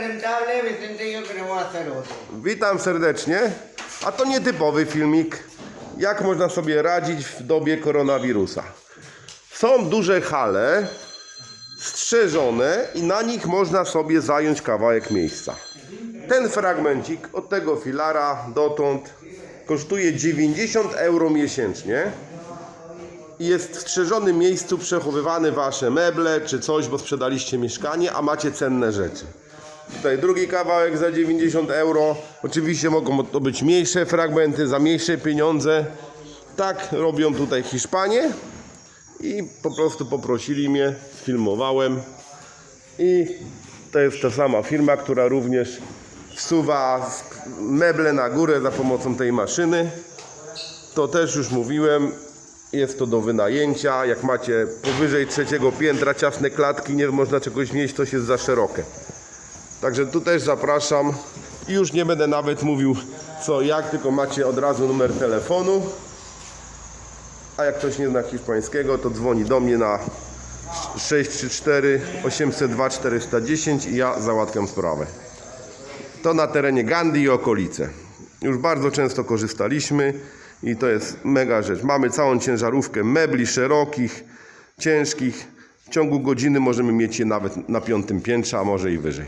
rentable, queremos hacer otro. Witam serdecznie. A to nietypowy filmik. Jak można sobie radzić w dobie koronawirusa? Są duże hale strzeżone i na nich można sobie zająć kawałek miejsca. Ten fragmencik od tego filara dotąd kosztuje 90 euro miesięcznie. I Jest w strzeżonym miejscu przechowywane wasze meble czy coś, bo sprzedaliście mieszkanie, a macie cenne rzeczy. Tutaj drugi kawałek za 90 euro. Oczywiście mogą to być mniejsze fragmenty za mniejsze pieniądze. Tak robią tutaj Hiszpanie. I po prostu poprosili mnie, sfilmowałem. I to jest ta sama firma, która również wsuwa meble na górę za pomocą tej maszyny. To też już mówiłem, jest to do wynajęcia. Jak macie powyżej trzeciego piętra ciasne klatki, nie można czegoś mieć, to jest za szerokie. Także tu też zapraszam i już nie będę nawet mówił co jak, tylko macie od razu numer telefonu. A jak ktoś nie zna hiszpańskiego, to dzwoni do mnie na 634 802 410 i ja załatwiam sprawę. To na terenie Gandhi i okolice. Już bardzo często korzystaliśmy i to jest mega rzecz. Mamy całą ciężarówkę mebli szerokich, ciężkich. W ciągu godziny możemy mieć je nawet na piątym piętrze, a może i wyżej.